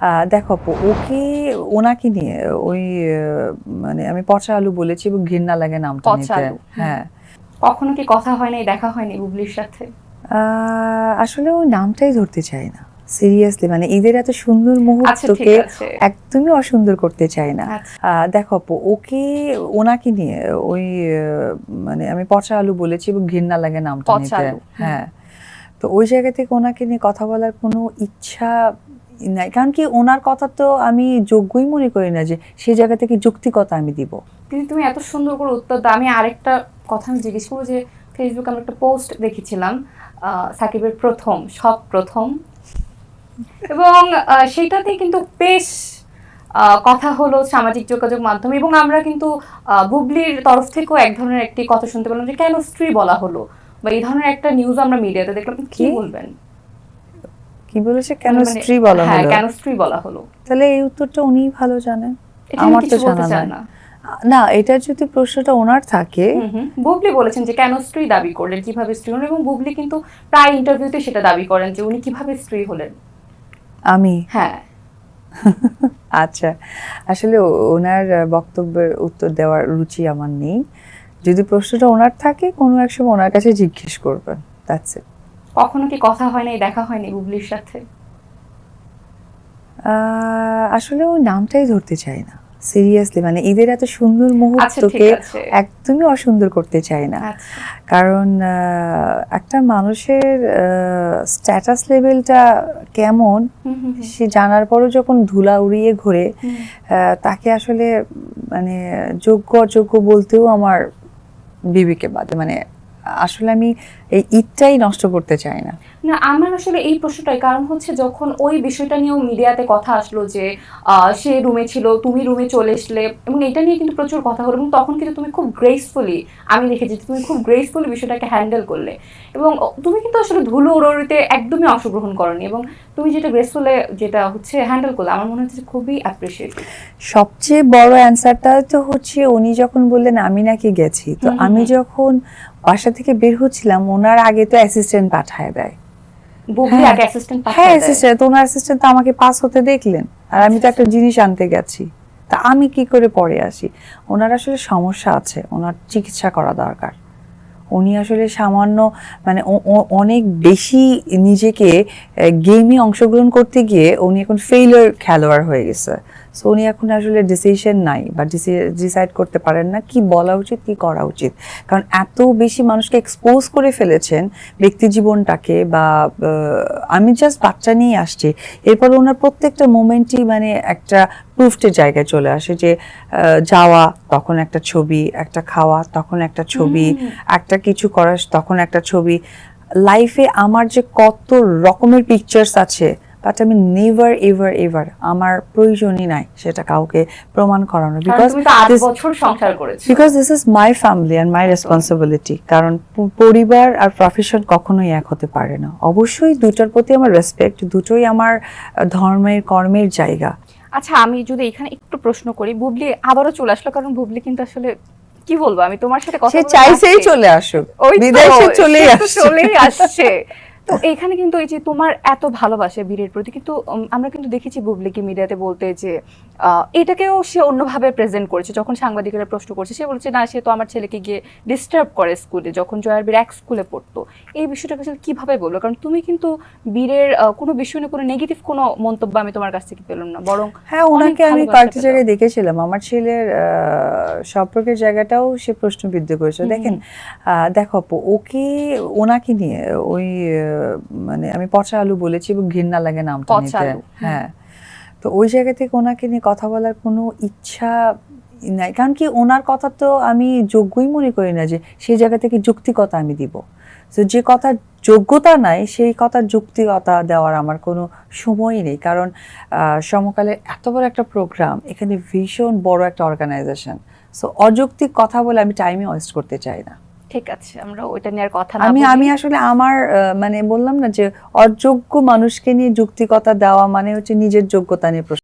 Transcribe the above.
আহ, দেখো আপু, ওকে ওনাকে নিয়ে ওই মানে আমি পচা আলু বলেছি এবং ঘৃণা লাগে নামটা নিতে। হ্যাঁ। কখনো কি কথা হয় নাই দেখা হয়নি বুবলির সাথে? আসলে ওই নামটাই ধরতে চাই না সিরিয়াসলি মানে এদের এত সুন্দর আচ্ছা মুহূর্তকে একদমই অসুন্দর করতে চাই না। আচ্ছা। দেখো আপু, ওকে ওনাকে নিয়ে ওই মানে আমি পচা আলু বলেছি এবং ঘৃণা লাগে নামটা নিতে। হ্যাঁ। তো ওই জায়গা থেকে ওনাকে নিয়ে কথা বলার কোনো ইচ্ছা নাই কারণ কি ওনার কথা তো আমি যোগ্যই মনে করি না যে সেই জায়গা থেকে যৌক্তিকতা আমি দিব। কিন্তু তুমি এত সুন্দর করে উত্তর দাও আমি আরেকটা কথা আমি জিজ্ঞেস করব যে ফেসবুকে আমরা একটা পোস্ট দেখেছিলাম সাকিবের প্রথম সব প্রথম। এবং সেটাতে কিন্তু বেশ আহ, কথা হলো সামাজিক যোগাযোগ মাধ্যম এবং আমরা কিন্তু বুবলির তরফ থেকেও এক ধরনের একটি কথা শুনতে পেলাম যে কেন স্ত্রী বলা হলো? বা এই ধরনের একটা নিউজ আমরা মিডিয়াতে দেখলাম কি? বলবেন? কি বলেছে কেন মানে- স্ত্রী বলা হ্যাঁ হলো? কেন স্ত্রী বলা হলো? তাহলে এই উত্তরটা উনিই ভালো জানেন। আমার তো জানা না। না এটা যদি প্রশ্নটা ওনার থাকে। বুবলি বলেছেন যে কেন স্ত্রী দাবি করলেন কীভাবে স্ত্রী হলেন? এবং বুবলি কিন্তু প্রায় ইন্টারভিউতে সেটা দাবি করেন যে উনি কীভাবে স্ত্রী হলেন। আমি? হ্যাঁ। আচ্ছা। আসলে ওনার বক্তব্যের উত্তর দেওয়ার রুচি আমার নেই। যদি প্রশ্নটা ওনার থাকে কোনো এক সময় ওনার কাছে জিজ্ঞেস করবেন। দ্যাটস ইট কখনো কি কথা হয় নাই দেখা হয়নি বুবলির সাথে? আসলে ওই নামটাই ধরতে চাই না। সিরিয়াসলি মানে ঈদের এত সুন্দর আচ্ছা মুহূর্তকে একদমই অসুন্দর করতে চাই না। আচ্ছা। কারণ একটা মানুষের স্ট্যাটাস লেভেলটা কেমন সে জানার পরও যখন ধুলা উড়িয়ে ঘোরে আহ, তাকে আসলে মানে যোগ্য অযোগ্য বলতেও আমার বিবেকে বাদে মানে আসলে আমি এই ঈদটাই নষ্ট করতে চাই না। না আমার আসলে এই প্রশ্নটাই কারণ হচ্ছে যখন ওই বিষয়টা নিয়েও মিডিয়াতে কথা আসলো যে সে রুমে ছিল তুমি রুমে চলে আসলে এবং এটা নিয়ে কিন্তু প্রচুর কথা হলো এবং তখন কিন্তু তুমি খুব গ্রেসফুলি আমি দেখেছি তুমি খুব গ্রেসফুলি বিষয়টাকে হ্যান্ডেল করলে। এবং তুমি কিন্তু আসলে ধুলো উড়োড়িতে একদমই অংশগ্রহণ করনি এবং তুমি যেটা গ্রেসফুলে যেটা হচ্ছে হ্যান্ডেল করলে আমার মনে হচ্ছে খুবই অ্যাপ্রিসিয়েটিভ সবচেয়ে বড় অ্যান্সারটা তো হচ্ছে উনি যখন বললেন আমি নাকি গেছি। তো আমি যখন বাসা থেকে বের হচ্ছিলাম ওনার আগে তো অ্যাসিস্ট্যান্ট পাঠায় দেয়। হ্যাঁ। আগে অ্যাসিস্ট্যান্ট হ্যাঁ অ্যাসিস্ট্যান্ট ওনার অ্যাসিস্ট্যান্ট তো আমাকে পাস হতে দেখলেন। আর আমি তো একটা জিনিস আনতে গেছি। তা আমি কি করে পরে আসি? ওনার আসলে সমস্যা আছে ওনার চিকিৎসা করা দরকার। উনি আসলে সামান্য মানে অনেক বেশি নিজেকে গেমে অংশগ্রহণ করতে গিয়ে উনি এখন ফেইলিয়ার খেলোয়াড় হয়ে গেছে। সো উনি এখন আসলে ডিসিশন নাই বা ডিসাইড করতে পারেন না কি বলা উচিত কি করা উচিত। কারণ এত বেশি মানুষকে এক্সপোজ করে ফেলেছেন ব্যক্তি জীবনটাকে বা আমি জাস্ট বাচ্চা নিয়ে আসছি। এরপর ওনার প্রত্যেকটা মোমেন্টই মানে একটা প্রুফটের জায়গায় চলে আসে যে যাওয়া তখন একটা ছবি একটা খাওয়া তখন একটা ছবি একটা কিছু করা তখন একটা ছবি। লাইফে আমার যে কত রকমের পিকচার্স আছে বাট আমি নেভার এভার এভার আমার প্রয়োজনই নাই সেটা কাউকে প্রমাণ করানো। বিকজ বছর সংসার করেছ। Because this is my family and my responsibility কারণ পরিবার আর প্রফেশন কখনোই এক হতে পারে না। অবশ্যই দুটোর প্রতি আমার রেসপেক্ট দুটোই আমার ধর্মের কর্মের জায়গা। আচ্ছা আমি যদি এখানে একটু প্রশ্ন করি বুবলি আবারও চলে আসলো কারণ বুবলি কিন্তু আসলে কি বলব আমি তোমার সাথে কথা চাইছেই চলে আসুক। বিদেশে সে চলেই আসছে। চলেই আসছে। তো এখানে কিন্তু এই যে তোমার এত ভালোবাসা বীরের প্রতি, কিন্তু আমরা কিন্তু দেখেছি বুবলিকে মিডিয়াতে বলতে যে এটাকেও সে অন্যভাবে প্রেজেন্ট করেছে। যখন সাংবাদিকেরা প্রশ্ন করছে সে বলছে না সে তো আমার ছেলেকে গিয়ে ডিস্টার্ব করে স্কুলে যখন জয়ার বীর এক স্কুলে পড়তো। এই বিষয়টাকে আসলে কীভাবে বলব কারণ তুমি কিন্তু বীরের কোনো বিষয় নিয়ে কোনো নেগেটিভ কোনো মন্তব্য আমি তোমার কাছ থেকে পেলাম না। বরং হ্যাঁ ওনাকে আমি কয়েকটি জায়গায় দেখেছিলাম। আমার ছেলের আহ, সম্পর্কের জায়গাটাও সে প্রশ্নবিদ্ধ করেছে। দেখেন আহ, দেখো ওকে ওনাকে নিয়ে ওই মানে আমি পচা আলু বলেছি এবং ঘৃণা লাগে নামটা নিতে। হ্যাঁ। তো ওই জায়গা থেকে ওনাকে নিয়ে কথা বলার কোনো ইচ্ছা নাই। কারণ কি ওনার কথা তো আমি যোগ্যই মনে করি না যে সেই জায়গা থেকে যুক্তিকতা আমি দিব। তো যে কথা যোগ্যতা নাই, সেই কথার যুক্তিকতা দেওয়ার আমার কোনো সময়ই নেই। কারণ সমকালের এত বড় একটা প্রোগ্রাম এখানে ভীষণ বড় একটা অর্গানাইজেশন সো অযৌক্তিক কথা বলে আমি টাইমে ওয়েস্ট করতে চাই না। ঠিক আছে আমরা ওইটা নিয়ে আর কথা না আমি আমি আসলে আমার আহ, মানে বললাম না যে অযোগ্য মানুষকে নিয়ে যুক্তিকতা দেওয়া মানে হচ্ছে নিজের যোগ্যতা নিয়ে প্রশ্ন